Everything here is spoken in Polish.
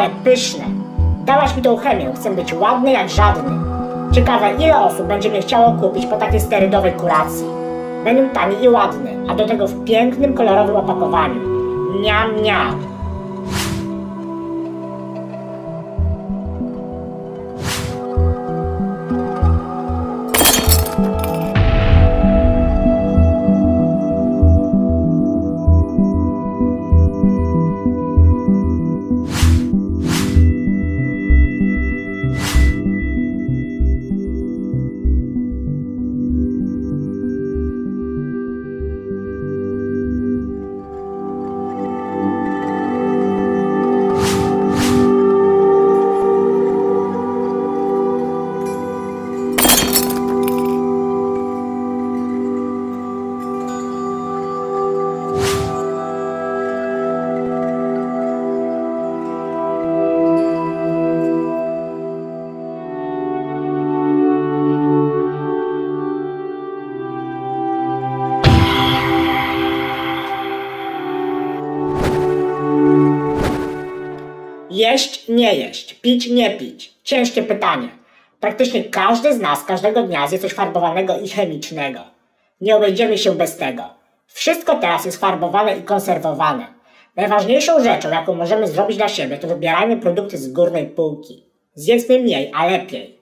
ale pyszne. Dałaś mi tą chemię, chcę być ładny jak żadny. Ciekawe, ile osób będzie mnie chciało kupić po takiej sterydowej kuracji. Będę tani i ładny, a do tego w pięknym, kolorowym opakowaniu. Niam, niam. Jeść, nie jeść, pić, nie pić. Ciężkie pytanie. Praktycznie każdy z nas każdego dnia zje coś farbowanego i chemicznego. Nie obejdziemy się bez tego. Wszystko teraz jest farbowane i konserwowane. Najważniejszą rzeczą, jaką możemy zrobić dla siebie, to wybierajmy produkty z górnej półki. Zjedzmy mniej, a lepiej.